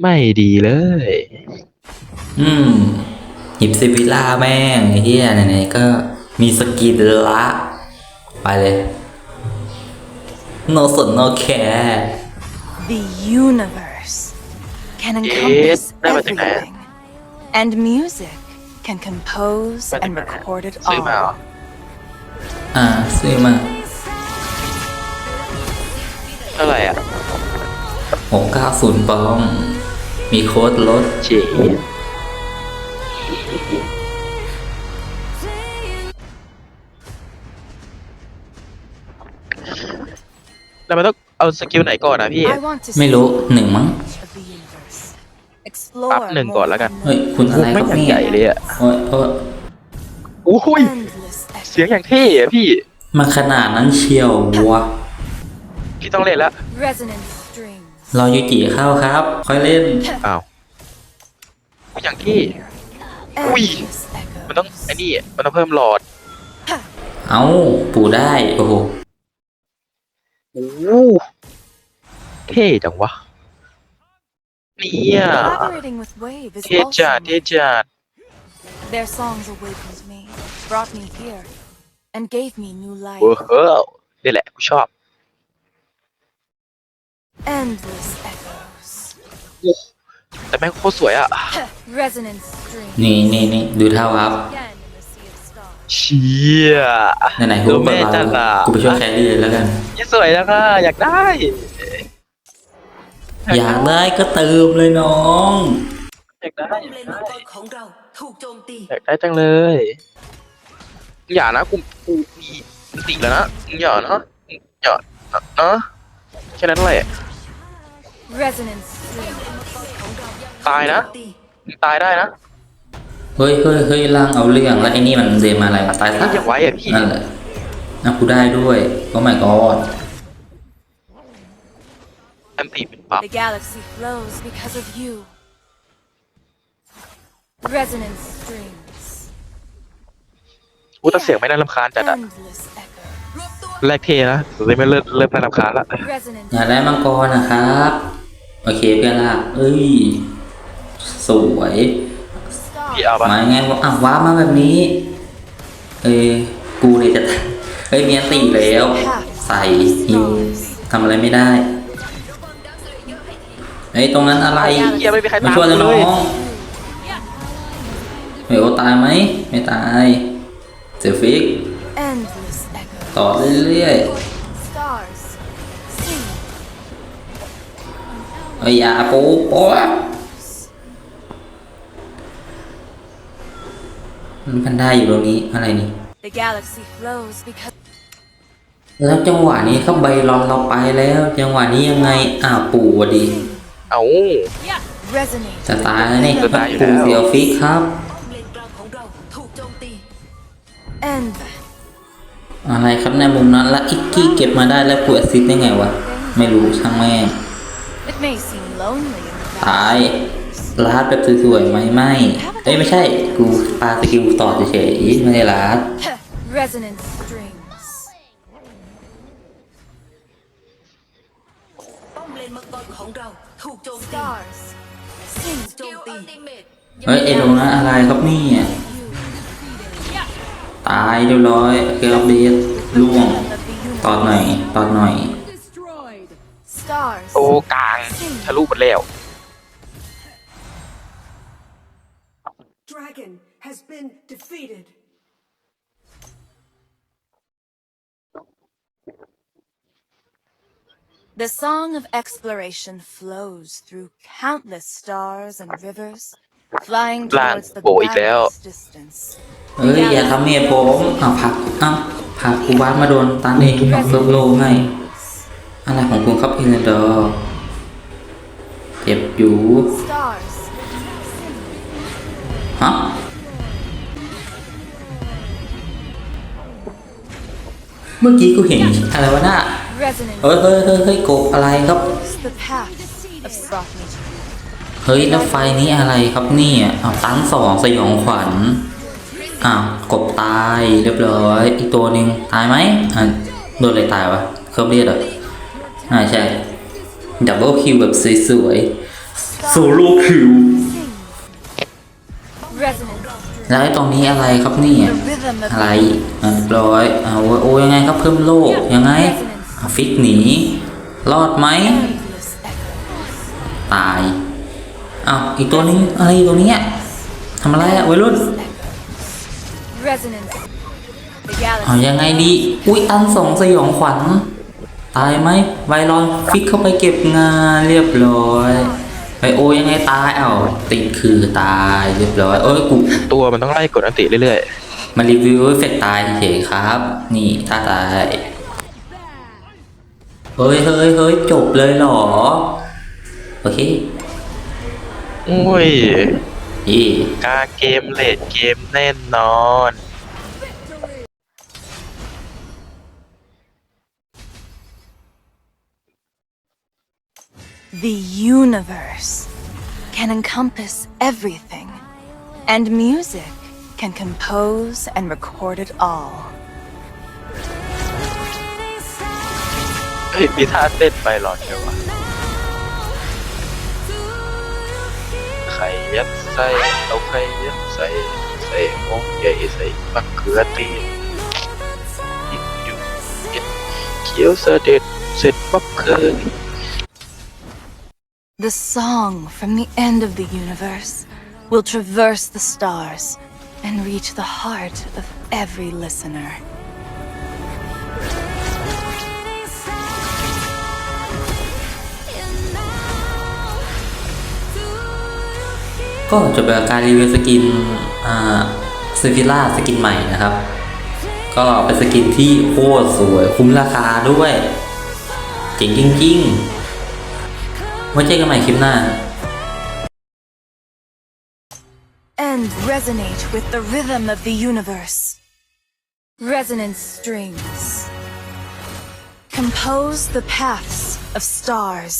ไม่ดีเลย อืม หยิบซิวิล่าแม่งไอ้เหี้ยไหนๆก็มีสกินละ ไปเลย no สน no care The universe can Yes, encompass never think that. everything, and music can compose Never and think that. record it ซื้อมาเหรอ all. อ่าซื้อมาเท่าไหร่อะ690ปอง มีโค้ดลดเจีแล้วมันต้องเอาสกิลไหนก่อนนะพี่ I want to ไม่ see รู้หนึ่งมั้ง much of the universe. Explore ปั๊บหนึ่ง more ก่อนแล้วกัน than เฮ้ย คุณอะไรครับไม่เนี่ใหญ่เลยอะโอ้ยโอ้ยโอ้ย endless เสียงอย่างเท่อะพี่มาขนาดนั้นเชียววะพี่ต้องเล่นแล้ว resonant strings. รอยูจิเข้าครับ ค่อยเล่น อ้าวอย่างที่ Ui. Endless มันต้อง echoes. ไอ้นี่ มันต้องเพิ่มหลอดเอ้าปูได้ โอ้โหโอ้โหเท่จังวะ เนี่ย Collaborating with Wave is เท่จัด also เท่จัด Their songs awakened me, brought me here, and gave me new เว้ life. าวนี่แหละ กูชอบ Endless echoes. แต่แม่งโคตรสวยอะ Resonant strings. นี่นี่นี่ดูเท่าครับ Again in the sea of stars. เชี่ย ไหนๆกูดูเปิแม่ดจัมาดอะกูไปช่วยแครี่เลยแล้วกันนี่สวยแล้วค่ะอยากได้อยากได้ก็เติมเลยน้อง อยากได้ ป้อมอยาเลกนมัได้งกรของเราถูกโจมตีอยากได้จังเลย อย่านะกูกูมีติแล้วนะอย่านะอย่านะนะแค่นั้นแหละ Resonant strings. ตายนะตีตายได้นะเฮ้ยเฮ้ยเฮ้ยล่างเอาเรื่องแล้วไอ้นี่มันเดมาอะไรมาตายซะนี่ยังไว้อะพี่นั่นแหละนะกูได้ด้วยโอ้ my god อันตีเป็นปั๊บ The galaxy flows because of you. Resonant strings. กูแต่เสียงไม่น่ารำคาญจัดอะ Endless echo. รวบตัวแรกเทนะเลยไม่เริ่มเริ่มน่ารำคาญละ Resonant อยากได้มังกรนะครับ โอเคเพื่อนละเอ้ย สวยพี่ stars. เอาปะมาไงวะอ้าวว้าร์ปมาแบบนี้ เอ้ยกูเลยจะเฮ้ยเมียนตีแล้ว ใส่ฮิวทำอะไรไม่ได้เฮ้ยตรงนั้นอะไร เฮียไม่มีใครมาตามช่วยเลยเลน้อยงเฮ้ยโอตายไหม ไม่ตาย เสียฟิก Endless echo. ต่อเรื่อย Stars. ๆเฮ้ยอย่าปูโป๊ะมันพันได้อยู่ตรงนี้อะไรนี่ The galaxy flows because แล้วจังหวะนี้เข้าใบรอนเราไปแล้ว จังหวะนี้ยังไงอ้าวปู่วะดีเอา resonate. จะตายแล้วนี่จะตายอยู่แล้ว ปู่เสียวฟิกครับป้อมเลนกลางของเราถูกโจมตี End. อะไรครับในมุมนั้นแล้วอิกกี้เก็บมาได้แล้วกูแอสซิสต์ได้ไงวะ ไม่รู้ช่างแม่ง It may seem lonely in the ตายลาดแบบสวยๆไหมไม่ เอ้ยไม่ใช่ กูปาสกิลต่อเฉยๆไม่ได้ลาด resonant strings. ป้อมเลนมังกรของเราถูกโจมตี Stars. Sing. โจมตี เฮ้ยไอ้ตรงนั้นอะไรครับเนี่ย You. ตายเรียบร้อยเกลเบสล่วง Of the ตอดหน่อย universe. ตอดหน่อย Stars. โอ้กลางทะลุหมดแล้ว Dragon has been defeated. The song of exploration flows through countless stars and rivers, flying Plan towards the โบอีกแล้ว boundless distance. เอ้ยอย่าทำเมียผมอ้าวผลักอ้าวผลักกูบ้านมาโดนตันเองเอาเฟิร์มโลให้ อะไรของคุณครับเอเลนดอร์เจ็บอยู่ Stars. ฮะเมื่อกี้กูเห็นอะไรวะน่ะ Resonant เฮ้ยเฮ้ยเฮ้ยเฮ้ยกบอะไรครับ the path of brought me to you. เฮ้ยแล้วไฟนี้อะไรครับเนี่ยอ้าวตันสองสยองขวัญอ้าวกบตายเรียบร้อย อีกตัวหนึ่งตายไหมอะโดนอะไรตายวะเครือบเรียดเหร ออ่าใช่ ดับเบิลคิวแบบสวยๆ โซโลคิว Resonance. แล้วไอ้ตรงนี้อะไรครับเนี่ย The rhythm of อะไรอะเรียบร้อยอ่าโอ้ยโอ้ยยังไงครับเพิ่มโลกยังไงอะฟิกหนี รอดไหม endless echo. ตายอ้าวอีกตัวนึงอะไรอีกตัวเนี้ยทำอะไรอะวัยรุ่น Resonance. The เอา galaxy. ยังไงดี อุ้ยอันสองสยองขวัญ ตายไหมไวรอนฟิกเข้าไปเก็บงานเรียบร้อยไอโอยังไงตายเอ้าติดคือตายเรียบร้อยเอ้ยกูตัวมันต้องไล่กดอันติเรื่อยมารีวิวเอฟเฟกต์ตายเฉยๆครับ นี่ถ้าตายเฮ้ยเฮ้ยเฮ้ยจบเลยเหรอ โอเคๆโอ้ยยี่กาเกมเลดเกมแน่นอน The universe can encompass everything, and music can compose and record it all. เฮ้ยมีท่าเต้นไปหลอดเดียววะไข่ยัดใส่เอาไข่ยัดใส่ใส่หม้อใหญ่ใส่มะเขือเตีนกินอยู่กินเคี้ยวเสด็จเสร็จปั๊บเคย The song from the end of the universe will traverse the stars and reach the heart of every listener. ก็จบไปกับการรีวิวสกินอ่าซิฟิล่าสกินใหม่นะครับ ก็เป็นสกินที่โคตรสวยคุ้มราคาด้วย เจ๋งจริงๆ ไว้เจอกันใหม่คลิปหน้า and resonate with the rhythm of the universe. Resonance strings compose the paths of stars.